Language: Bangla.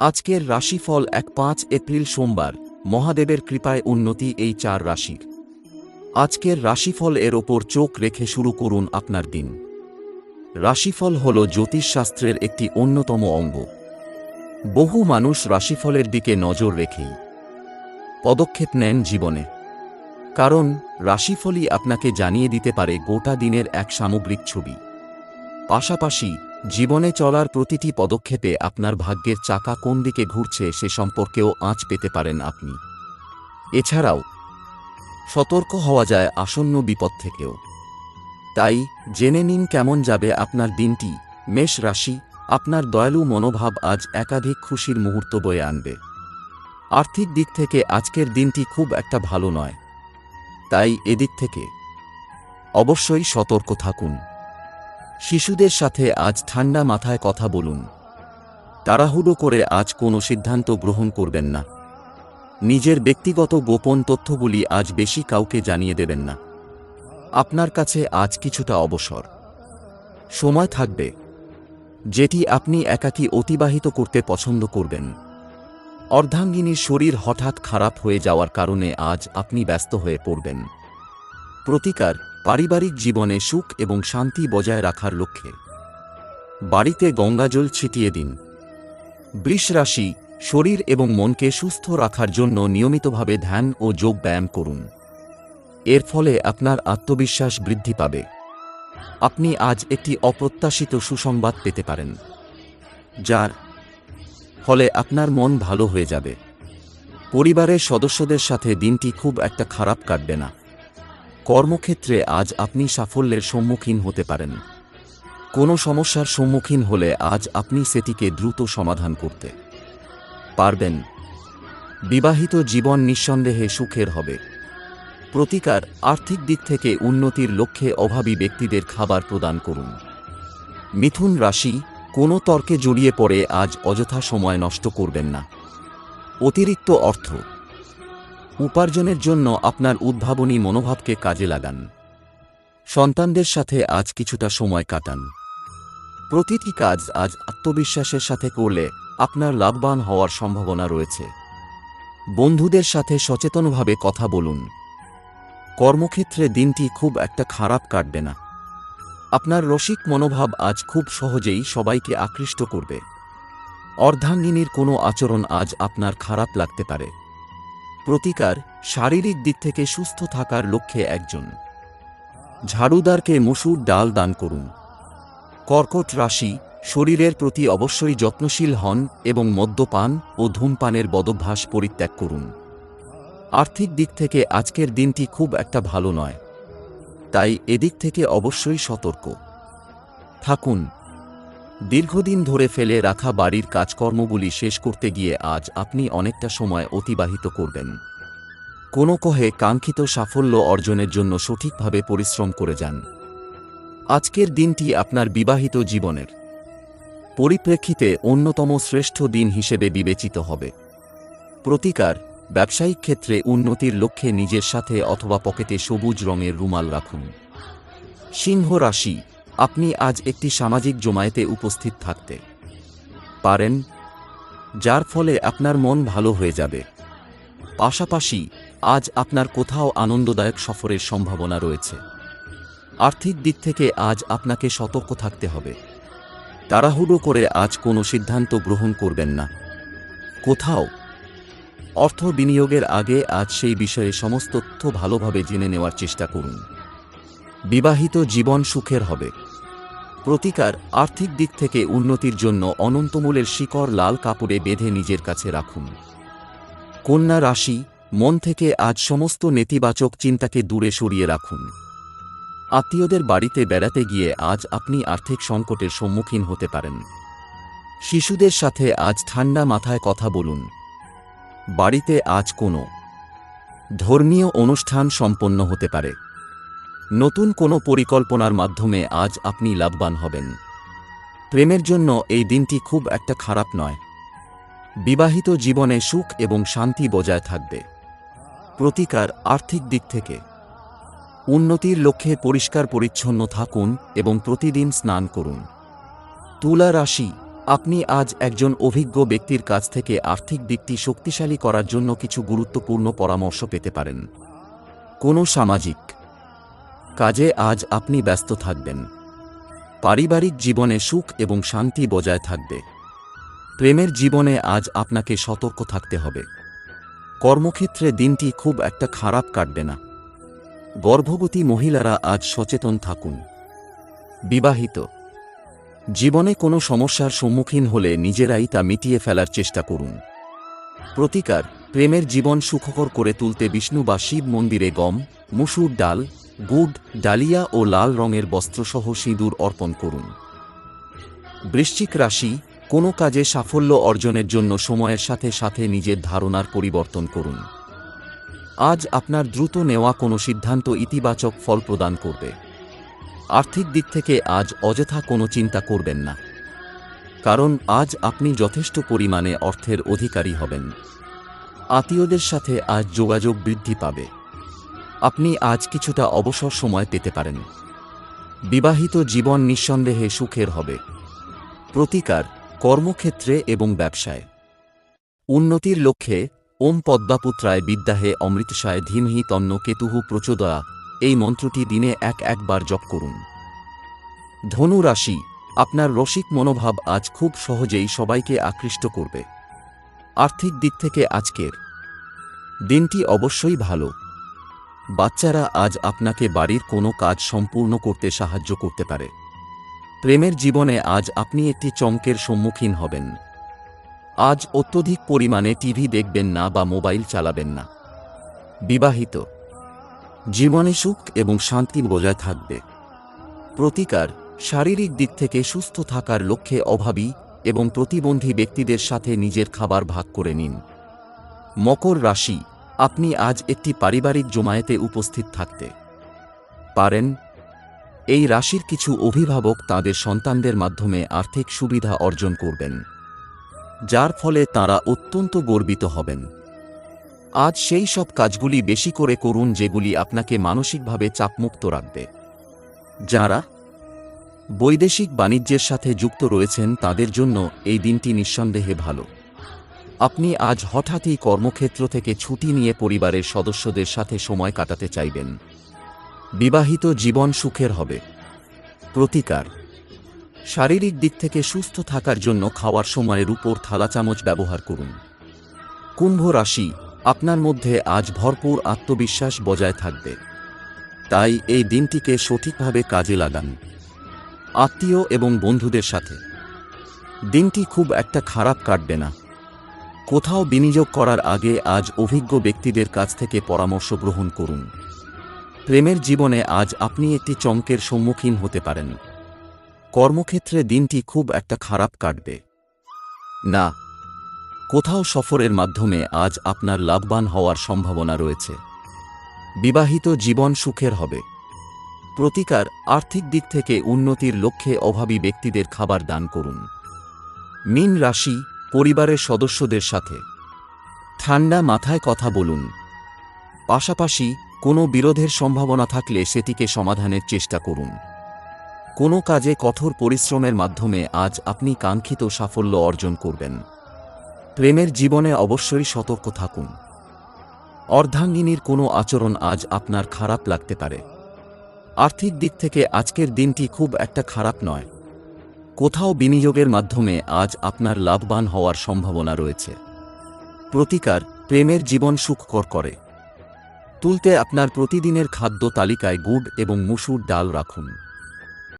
আজকের রাশিফল এক পাঁচ এপ্রিল সোমবার। মহাদেবের কৃপায় উন্নতি এই চার রাশির। আজকের রাশিফল এর ওপর চোখ রেখে শুরু করুন আপনার দিন। রাশিফল হল জ্যোতিষশাস্ত্রের একটি অন্যতম অঙ্গ। বহু মানুষ রাশিফলের দিকে নজর রেখেই পদক্ষেপ নেন জীবনে। কারণ রাশিফলই আপনাকে জানিয়ে দিতে পারে গোটা দিনের এক সামগ্রিক ছবি। পাশাপাশি জীবনে চলার প্রতিটি পদক্ষেপে আপনার ভাগ্যের চাকা কোন দিকে ঘুরছে সে সম্পর্কেও আঁচ পেতে পারেন আপনি। এছাড়াও, সতর্ক হওয়া যায় আসন্ন বিপদ থেকেও। তাই, জেনে নিন কেমন যাবে আপনার দিনটি, মেষ রাশি, আপনার দয়ালু মনোভাব আজ একাধিক খুশির মুহূর্ত বয়ে আনবে। আর্থিক দিক থেকে আজকের দিনটি খুব একটা ভালো নয়। তাই এদিক থেকে অবশ্যই সতর্ক থাকুন। শিশুদের সাথে আজ ঠান্ডা মাথায় কথা বলুন। তাড়াহুড়ো করে আজ কোনো সিদ্ধান্ত গ্রহণ করবেন না। নিজের ব্যক্তিগত গোপন তথ্যগুলি আজ বেশি কাউকে জানিয়ে দেবেন না। আপনার কাছে আজ কিছুটা অবসর। সময় থাকবে, যেটি আপনি একাকী অতিবাহিত করতে পছন্দ করবেন। অর্ধাঙ্গিনীর শরীর হঠাৎ খারাপ হয়ে যাওয়ার কারণে আজ আপনি ব্যস্ত হয়ে পড়বেন। প্রতিকার পারিবারিক জীবনে সুখ এবং শান্তি বজায় রাখার লক্ষ্যে। বাড়িতে গঙ্গাজল ছিটিয়ে দিন। বৃষ রাশি, শরীর এবং মনকে সুস্থ রাখার জন্য নিয়মিতভাবে ধ্যান ও যোগ ব্যায়াম করুন। এর ফলে আপনার আত্মবিশ্বাস বৃদ্ধি পাবে। আপনি আজ একটি অপ্রত্যাশিত সুসংবাদ পেতে পারেন, যার ফলে আপনার মন ভালো হয়ে যাবে। পরিবারের সদস্যদের সাথে দিনটি খুব একটা খারাপ কাটবে না। কর্মক্ষেত্রে আজ আপনি সাফল্যের সম্মুখীন হতে পারেন। কোনো সমস্যার সম্মুখীন হলে আজ আপনি সেটিকে দ্রুত সমাধান করতে পারবেন। বিবাহিত জীবন নিঃসন্দেহে সুখের হবে। প্রতিকার আর্থিক দিক থেকে উন্নতির লক্ষ্যে অভাবী ব্যক্তিদের খাবার প্রদান করুন। মিথুন রাশি, কোনো তর্কে জড়িয়ে পড়ে আজ অযথা সময় নষ্ট করবেন না। অতিরিক্ত অর্থ উপার্জনের জন্য আপনার উদ্ভাবনী মনোভাবকে কাজে লাগান। সন্তানদের সাথে আজ কিছুটা সময় কাটান। প্রতিটি কাজ আজ আত্মবিশ্বাসের সাথে করলে আপনার লাভবান হওয়ার সম্ভাবনা রয়েছে। বন্ধুদের সাথে সচেতনভাবে কথা বলুন। কর্মক্ষেত্রে দিনটি খুব একটা খারাপ কাটবে না। আপনার রসিক মনোভাব আজ খুব সহজেই সবাইকে আকৃষ্ট করবে। অর্ধাঙ্গিনীর কোনো আচরণ আজ আপনার খারাপ লাগতে পারে। প্রতিকার শারীরিক দিক থেকে সুস্থ থাকার লক্ষ্যে একজন। ঝাড়ুদারকে মসুর ডাল দান করুন। কর্কট রাশি শরীরের প্রতি অবশ্যই যত্নশীল হন এবং মদ্যপান ও ধূমপানের বদভ্যাস পরিত্যাগ করুন। আর্থিক দিক থেকে আজকের দিনটি খুব একটা ভালো নয়। তাই এদিক থেকে অবশ্যই সতর্ক। থাকুন। দীর্ঘদিন ধরে ফেলে রাখা বাড়ির কাজকর্মগুলি শেষ করতে গিয়ে আজ আপনি অনেকটা সময় অতিবাহিত করবেন। কোনো কহে কাঙ্ক্ষিত সাফল্য অর্জনের জন্য সঠিকভাবে পরিশ্রম করে যান। আজকের দিনটি আপনার বিবাহিত জীবনের পরিপ্রেক্ষিতে অন্যতম শ্রেষ্ঠ দিন হিসেবে বিবেচিত হবে। প্রতিকার, ব্যবসায়িক ক্ষেত্রে উন্নতির লক্ষ্যে নিজের সাথে অথবা পকেটে সবুজ রঙের রুমাল রাখুন। সিংহ রাশি আপনি আজ একটি সামাজিক জমায়েতে উপস্থিত থাকতে পারেন, যার ফলে আপনার মন ভালো হয়ে যাবে। পাশাপাশি, আজ আপনার কোথাও আনন্দদায়ক সফরের সম্ভাবনা রয়েছে। আর্থিক দিক থেকে আজ আপনাকে সতর্ক থাকতে হবে। তাড়াহুড়ো করে আজ কোনো সিদ্ধান্ত গ্রহণ করবেন না। কোথাও অর্থ বিনিয়োগের আগে আজ সেই বিষয়ে সমস্ত তথ্য ভালোভাবে জেনে নেওয়ার চেষ্টা করুন। বিবাহিত জীবন সুখের হবে। প্রতিকার আর্থিক দিক থেকে উন্নতির জন্য অনন্তমূলের শিকড় লাল কাপড়ে বেঁধে নিজের কাছে রাখুন। কন্যা রাশি, মন থেকে আজ সমস্ত নেতিবাচক চিন্তাকে দূরে সরিয়ে রাখুন। আত্মীয়দের বাড়িতে বেড়াতে গিয়ে আজ আপনি আর্থিক সংকটের সম্মুখীন হতে পারেন। শিশুদের সাথে আজ ঠান্ডা মাথায় কথা বলুন। বাড়িতে আজ কোনো ধর্মীয় অনুষ্ঠান সম্পন্ন হতে পারে। নতুন কোনো পরিকল্পনার মাধ্যমে আজ আপনি লাভবান হবেন। প্রেমের জন্য এই দিনটি খুব একটা খারাপ নয়। বিবাহিত জীবনে সুখ এবং শান্তি বজায় থাকবে। প্রতিকার আর্থিক দিক থেকে। উন্নতির লক্ষ্যে পরিষ্কার পরিচ্ছন্ন থাকুন এবং প্রতিদিন স্নান করুন। তুলা রাশি, আপনি আজ একজন অভিজ্ঞ ব্যক্তির কাছ থেকে আর্থিক দিকটি শক্তিশালী করার জন্য কিছু গুরুত্বপূর্ণ পরামর্শ পেতে পারেন। কোনো সামাজিক কাজে আজ আপনি ব্যস্ত থাকবেন। পারিবারিক জীবনে সুখ এবং শান্তি বজায় থাকবে। প্রেমের জীবনে আজ আপনাকে সতর্ক থাকতে হবে। কর্মক্ষেত্রে দিনটি খুব একটা খারাপ কাটবে না। গর্ভবতী মহিলারা আজ সচেতন থাকুন। বিবাহিত। জীবনে কোনো সমস্যার সম্মুখীন হলে নিজেরাই তা মিটিয়ে ফেলার চেষ্টা করুন। প্রতিকার, প্রেমের জীবন সুখকর করে তুলতে বিষ্ণু বা শিব মন্দিরে গম, মুসুর ডাল গুড় ডালিয়া ও লাল রঙের বস্ত্রসহ সিঁদুর অর্পণ করুন। বৃশ্চিক রাশি, কোনো কাজে সাফল্য অর্জনের জন্য সময়ের সাথে সাথে নিজের ধারণার পরিবর্তন করুন। আজ আপনার দ্রুত নেওয়া কোনো সিদ্ধান্ত ইতিবাচক ফল প্রদান করবে। আর্থিক দিক থেকে আজ অযথা কোনো চিন্তা করবেন না। কারণ আজ আপনি যথেষ্ট পরিমাণে অর্থের অধিকারী হবেন। আত্মীয়দের সাথে আজ যোগাযোগ বৃদ্ধি পাবে। আপনি আজ কিছুটা অবসর সময় পেতে পারেন। বিবাহিত জীবন নিঃসন্দেহে সুখের হবে। প্রতিকার, কর্মক্ষেত্রে এবং ব্যবসায়। উন্নতির লক্ষ্যে ওম পদ্মাপুত্রায় বিদ্যাহে অমৃতসায় ধীমহি তন্ন কেতুহু প্রচোদয়া। এই মন্ত্রটি দিনে এক একবার জপ করুন। ধনু রাশি, আপনার রসিক মনোভাব আজ খুব সহজেই সবাইকে আকৃষ্ট করবে। আর্থিক দিক থেকে আজকের। দিনটি অবশ্যই ভালো। বাচ্চারা আজ আপনাকে বাড়ির কোনো কাজ সম্পূর্ণ করতে সাহায্য করতে পারে। প্রেমের জীবনে আজ আপনি একটি চমকের সম্মুখীন হবেন। আজ অত্যধিক পরিমাণে টিভি দেখবেন না বা মোবাইল চালাবেন না। বিবাহিত। জীবনে সুখ এবং শান্তি বজায় থাকবে। প্রতিকার, শারীরিক দিক থেকে সুস্থ থাকার লক্ষ্যে অভাবী এবং প্রতিবন্ধী ব্যক্তিদের সাথে নিজের খাবার ভাগ করে নিন। মকর রাশি। আপনি আজ একটি পারিবারিক জমায়েতে উপস্থিত থাকতে পারেন। এই রাশির কিছু অভিভাবক তাদের সন্তানদের মাধ্যমে আর্থিক সুবিধা অর্জন করবেন, যার ফলে তারা অত্যন্ত গর্বিত হবেন। আজ সেই সব কাজগুলি বেশি করে করুন যেগুলি আপনাকে মানসিকভাবে চাপমুক্ত রাখবে। যারা বৈদেশিক বাণিজ্যের সাথে যুক্ত রয়েছেন তাদের জন্য এই দিনটি নিঃসন্দেহে ভালো। আপনি আজ হঠাৎই কর্মক্ষেত্র থেকে ছুটি নিয়ে পরিবারের সদস্যদের সাথে সময় কাটাতে চাইবেন। বিবাহিত জীবন সুখের হবে। প্রতিকার। শারীরিক দিক থেকে সুস্থ থাকার জন্য খাওয়ার সময়ের উপর থালা চামচ ব্যবহার করুন। কুম্ভ রাশি, আপনার মধ্যে আজ ভরপুর আত্মবিশ্বাস বজায় থাকবে। তাই এই দিনটিকে সঠিকভাবে কাজে লাগান। আত্মীয় এবং বন্ধুদের সাথে। দিনটি খুব একটা খারাপ কাটবে না। কোথাও বিনিয়োগ করার আগে আজ অভিজ্ঞ ব্যক্তিদের কাছ থেকে পরামর্শ গ্রহণ করুন। প্রেমের জীবনে আজ আপনি একটি চমকের সম্মুখীন হতে পারেন। কর্মক্ষেত্রে দিনটি খুব একটা খারাপ কাটবে। না, কোথাও সফরের মাধ্যমে আজ আপনার লাভবান হওয়ার সম্ভাবনা রয়েছে। বিবাহিত জীবন সুখের হবে। প্রতিকার, আর্থিক দিক থেকে উন্নতির লক্ষ্যে অভাবী ব্যক্তিদের খাবার দান করুন। মিন রাশি পরিবারের সদস্যদের সাথে। ঠান্ডা মাথায় কথা বলুন। পাশাপাশি কোনো বিরোধের সম্ভাবনা থাকলে সেটিকে সমাধানের চেষ্টা করুন। কোনো কাজে কঠোর পরিশ্রমের মাধ্যমে আজ আপনি কাঙ্ক্ষিত সাফল্য অর্জন করবেন। প্রেমের জীবনে অবশ্যই সতর্ক থাকুন। অর্ধাঙ্গিনীর কোনো আচরণ আজ আপনার খারাপ লাগতে পারে। আর্থিক দিক থেকে আজকের দিনটি খুব একটা খারাপ নয়। কোথাও বিনিয়োগের মাধ্যমে আজ আপনার লাভবান হওয়ার সম্ভাবনা রয়েছে। প্রতিকার প্রেমের জীবন সুখকর করে। তুলতে আপনার প্রতিদিনের খাদ্য তালিকায় গুড় এবং মুসুর ডাল রাখুন।